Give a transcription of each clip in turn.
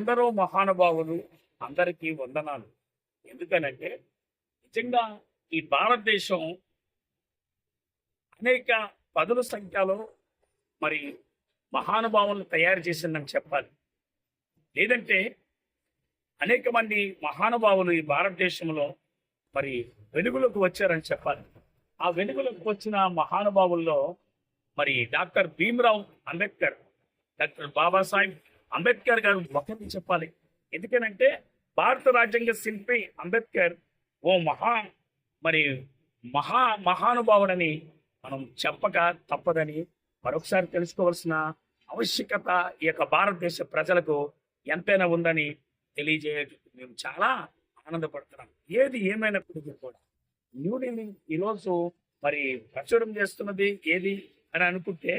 ఎందరో మహానుభావులు అందరికీ వందనాలు. ఎందుకనంటే నిజంగా ఈ భారతదేశం అనేక పదుల సంఖ్యలో మరి మహానుభావులను తయారు చేసిందని చెప్పాలి. లేదంటే అనేక మంది మహానుభావులు ఈ భారతదేశంలో మరి వెలుగులోకి వచ్చారని చెప్పాలి. ఆ వెలుగులోకి వచ్చిన మహానుభావుల్లో మరి డాక్టర్ భీమ్రావ్ అంబేద్కర్ డాక్టర్ బాబాసాహెబ్ అంబేద్కర్ గారు ఒకటి చెప్పాలి. ఎందుకనంటే భారత రాజ్యాంగ శిల్పి అంబేద్కర్ ఓ మహా మరి మహా మహానుభావుడని మనం చెప్పక తప్పదని మరొకసారి తెలుసుకోవాల్సిన ఆవశ్యకత ఈ యొక్క భారతదేశ ప్రజలకు ఎంతైనా ఉందని తెలియజేయ మేము చాలా ఆనందపడుతున్నాం. ఏది ఏమైనప్పటికీ కూడా న్యూఢిల్లీ ఈరోజు మరి ప్రచురం చేస్తున్నది ఏది అని అనుకుంటే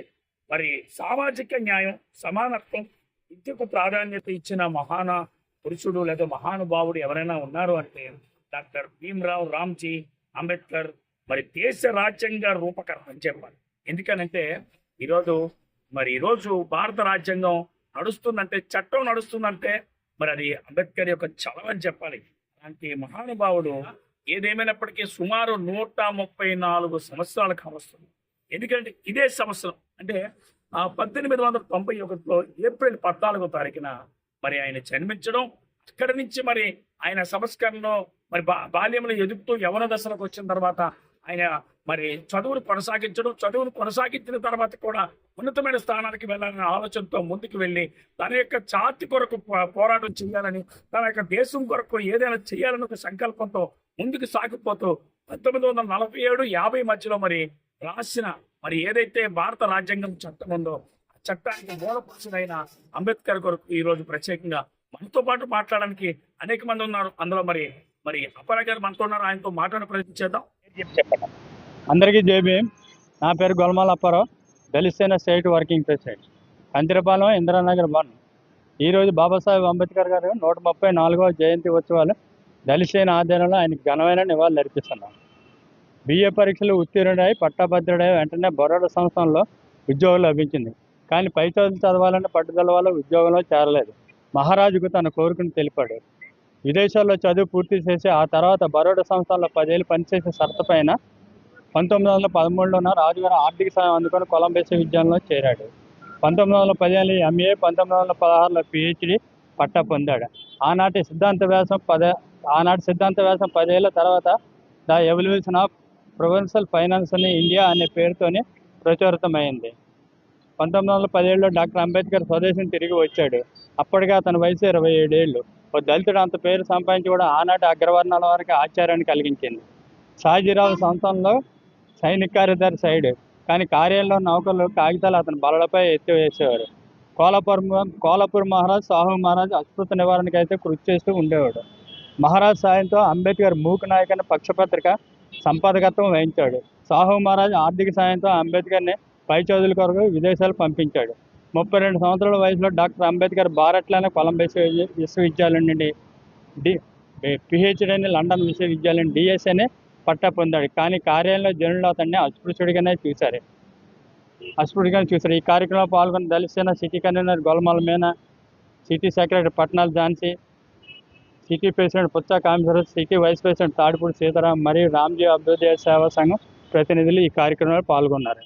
మరి సామాజిక న్యాయం సమానత్వం విద్యకు ప్రాధాన్యత ఇచ్చిన మహాన పురుషుడు లేదా మహానుభావుడు ఎవరైనా ఉన్నారు అంటే డాక్టర్ భీమ్రావ్ రామ్జీ అంబేద్కర్. మరి దేశ రాజ్యాంగ రూపకర్త అని చెప్పాలి. ఎందుకనంటే ఈరోజు మరి ఈరోజు భారత రాజ్యాంగం నడుస్తుందంటే చట్టం నడుస్తుందంటే మరి అది అంబేద్కర్ యొక్క చలవని చెప్పాలి. అలాంటి మహానుభావుడు ఏదేమైనప్పటికీ సుమారు నూట ముప్పై నాలుగు సంవత్సరాలు కావస్తుంది ఎందుకంటే ఇదే సంవత్సరం. అంటే ఆ పద్దెనిమిది వందల తొంభై ఒకటిలో ఏప్రిల్ పద్నాలుగో తారీఖున మరి ఆయన జన్మించడం. అక్కడి నుంచి మరి ఆయన సంస్కరణలో మరి బా బాల్యంలో ఎదుగుతూ యవన దశలకు వచ్చిన తర్వాత ఆయన మరి చదువును కొనసాగించడం చదువును కొనసాగించిన తర్వాత కూడా ఉన్నతమైన స్థానానికి వెళ్ళాలనే ఆలోచనతో ముందుకు వెళ్ళి తన యొక్క జాతి కొరకు పోరాటం చేయాలని తన యొక్క దేశం కొరకు ఏదైనా చేయాలని ఒక సంకల్పంతో ముందుకు సాగిపోతూ పంతొమ్మిది వందల నలభై ఏడు యాభై మధ్యలో మరి రాసిన మరి ఏదైతే భారత రాజ్యాంగం చట్టం ఉందో ఆ చట్టానికి మూలపురుషుడైన అంబేద్కర్ కొరకు ఈ రోజు ప్రత్యేకంగా మనతో పాటు మాట్లాడడానికి అనేక మంది ఉన్నారు. అందులో మరి మరి అపర గారు మనతో ఉన్నారు. ఆయనతో మాట్లాడే ప్రయత్నం చేద్దాం. చెప్పండి అందరికీ జై నా పేరు Golamala Apparao. Dalit state working president. Kandirapalem Indiranagar one. ఈరోజు బాబాసాహెబ్ అంబేద్కర్ గారు నూట ముప్పై నాలుగవ జయంతి ఉత్సవాలు దళితసేన ఆధ్వర్యంలో ఆయనకు ఘనమైన నివాళులు అర్పిస్తున్నాం. బిఏ పరీక్షలు ఉత్తీర్ణుడై పట్టభద్రుడై వెంటనే బరోడా సంస్థలో ఉద్యోగం లభించింది. కానీ పై చదువులు చదవాలని పట్టుదల వల్ల ఉద్యోగంలో చేరలేదు. మహారాజుకు తన కోరికను తెలిపాడు. విదేశాల్లో చదువు పూర్తి చేసి ఆ తర్వాత బరోడా సంస్థల్లో పదేళ్ళు పనిచేసే షరతు పైన పంతొమ్మిది వందల పదమూడులోన రాజుగారు ఆర్థిక సాయం అందుకొని కొలంబియా విశ్వవిద్యాలయంలో చేరాడు. పంతొమ్మిది వందల పదిహేను ఎంఏ పంతొమ్మిది వందల పదహారులో పిహెచ్డి పట్టా పొందాడు. ఆనాటి సిద్ధాంత వ్యాసం పద ఆనాటి సిద్ధాంత వ్యాసం పదేళ్ళ తర్వాత the evolution of provincial finance అని ఇండియా అనే పేరుతోనే ప్రచురితమైంది. పంతొమ్మిది వందల పదిహేడులో డాక్టర్ అంబేద్కర్ స్వదేశం తిరిగి వచ్చాడు. అప్పటికే అతని వయసు ఇరవై ఏడేళ్ళు. ఓ దళితుడు అంత పేరు సంపాదించి కూడా ఆనాటి అగ్రవర్ణాల వారికి ఆశ్చర్యాన్ని కలిగించింది. షాజీరావు సొంతంలో సైనిక కార్యదర్శి సైడ్ కానీ కార్యాలయంలో నౌకలు కాగితాలు అతని బలలపై ఎత్తివేసేవారు. కోలాపూర్ కోలాపూర్ మహారాజ్ సాహు మహారాజ్ అస్పృత నివారణకైతే అయితే కృషి చేస్తూ ఉండేవాడు. మహారాజ్ సాయంతో అంబేద్కర్ మూక్ నాయక్ అనే పక్షపత్రిక సంపాదకత్వం వహించాడు. సాహు మహారాజ్ ఆర్థిక సాయంతో అంబేద్కర్ని పై చదువుల కొరకు విదేశాలు పంపించాడు. ముప్పై రెండు సంవత్సరాల వయసులో డాక్టర్ అంబేద్కర్ భారత్లోని కొలంబస్ విశ్వవిద్యాలయం నుండి డి పిహెచ్డి అని లండన్ విశ్వవిద్యాలయం డిఎస్ అని పట్టా పొందాడు. కానీ కార్యాలయంలో జనులు అతన్ని అస్పృశ్యుడిగానే చూశారు. అస్పృశ్యుడిగానే చూశారు. ఈ కార్యక్రమంలో పాల్గొన్న Dalitasena city convener Golmala Meena city secretary Patnala Jhansi city president Puccha Kameswara city vice president Tadipudi Sitaram మరియు రామ్జీ అభ్యుదయ సేవా సంఘం ప్రతినిధులు ఈ కార్యక్రమంలో పాల్గొన్నారు.